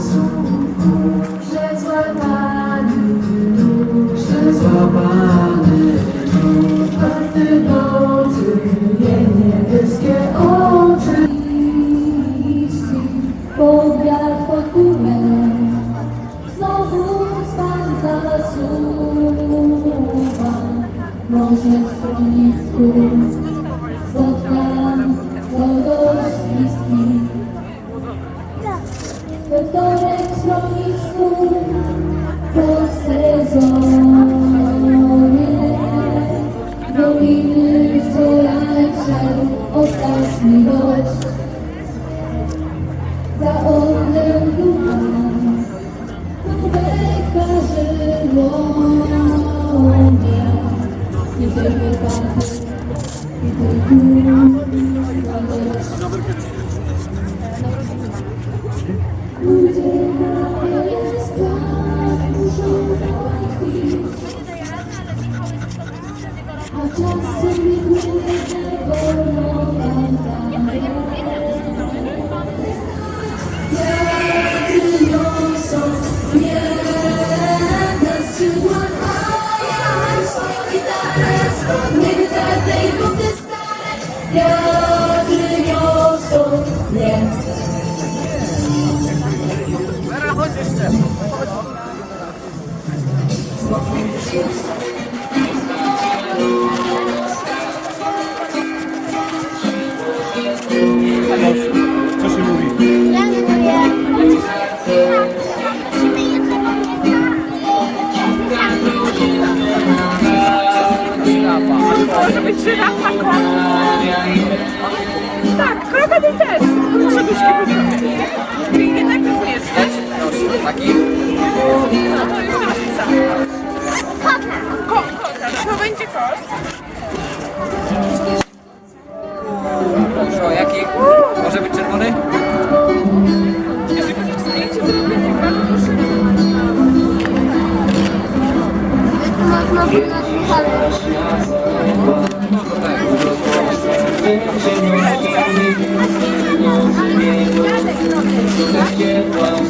że Za Thank you. To no to jaki? Może być czerwony? Jeżeli. Ale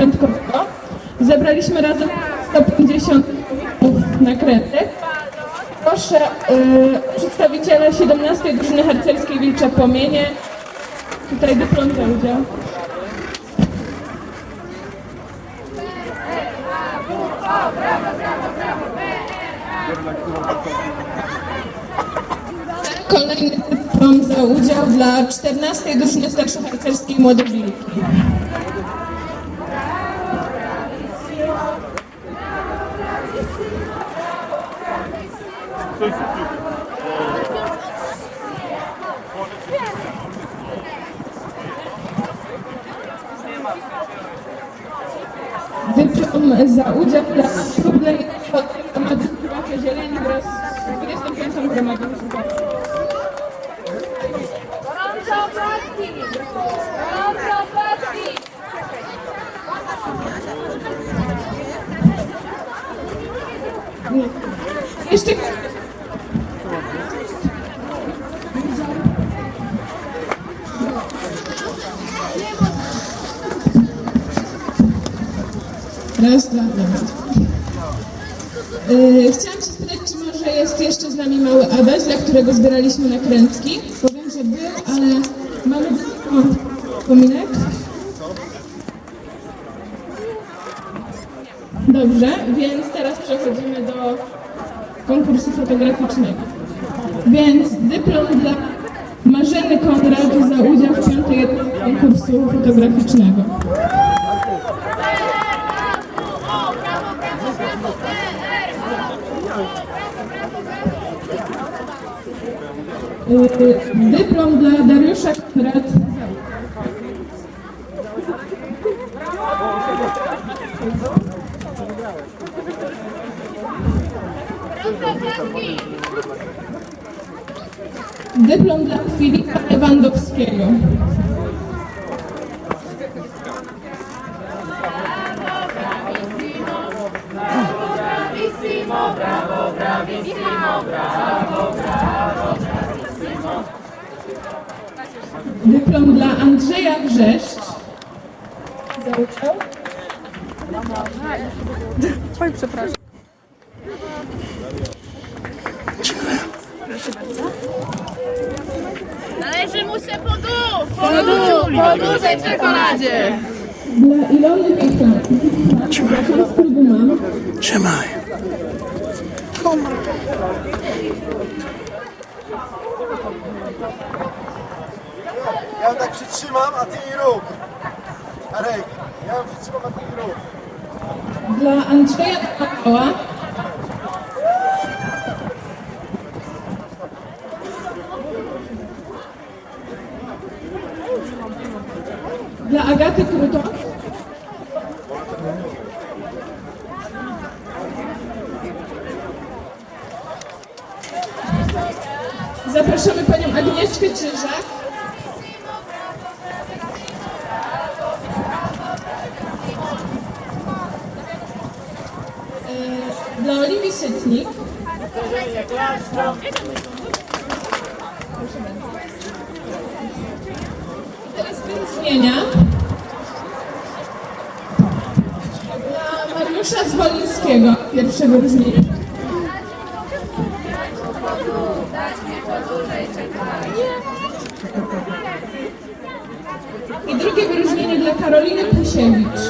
nakrętkowego. Zebraliśmy razem 150 nakrętek. Proszę y, przedstawiciele 17 drużyny harcerskiej Wilcze Płomienie. Tutaj dyplom za udział. Kolejny dyplom za udział dla 14 drużyny starszej harcerskiej Młode Wilki. Dyplom za udział dla próbnej Słuchacze Zieleni wraz z 25. gromadą! Jeszcze Dwa, dobra. Yy, chciałam się spytać, czy może jest jeszcze z nami mały Adaś, dla którego zbieraliśmy nakrętki. Powiem, że był, ale mamy tylko pominek. Dobrze, więc teraz przechodzimy do konkursu fotograficznego. Więc dyplom dla Marzeny Konrad za udział w piątej konkursu fotograficznego. Dyplom dla Dariusza Konrad. Dyplom dla Filipa Lewandowskiego. Dyplom dla Andrzeja Wrzeszcz. Zauczał. Należy mu się po dół, po dół, po dużej czekoladzie. Dla Ilony Wikla. Zapraszam z Trzymaj. Ja ją tak przytrzymam, a ty jej rób. Arek, ja ją przytrzymam, a ty jej rób. Dla Andrzeja. Dla Agaty. Agnieszkę Czyżak. E, Dla Oliwii Sytnik. I Teraz wyróżnienia. Dla Mariusza Zwolińskiego. Pierwsze wyróżnienie. I drugie wyróżnienie dla Karoliny Pusiewicz.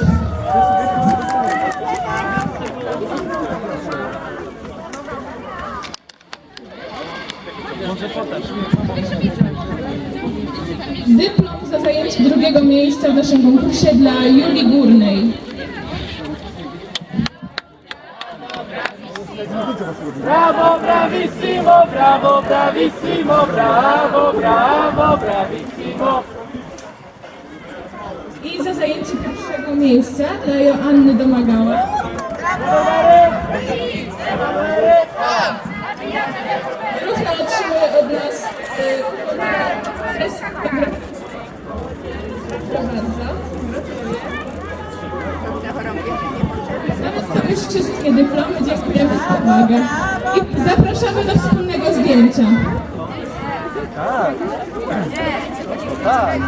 Dyplom za zajęcie drugiego miejsca w naszym konkursie dla Julii Górnej. Bravo, bravissimo, bravo, bravissimo, bravo, bravo, bravissimo. I za zajęcie pierwszego miejsca dla Joanny Domagała. Rucha otrzymuje od nas y, wszystkie dyplomy. Dziękujemy za uwagę. I zapraszamy do wspólnego zdjęcia. Tak.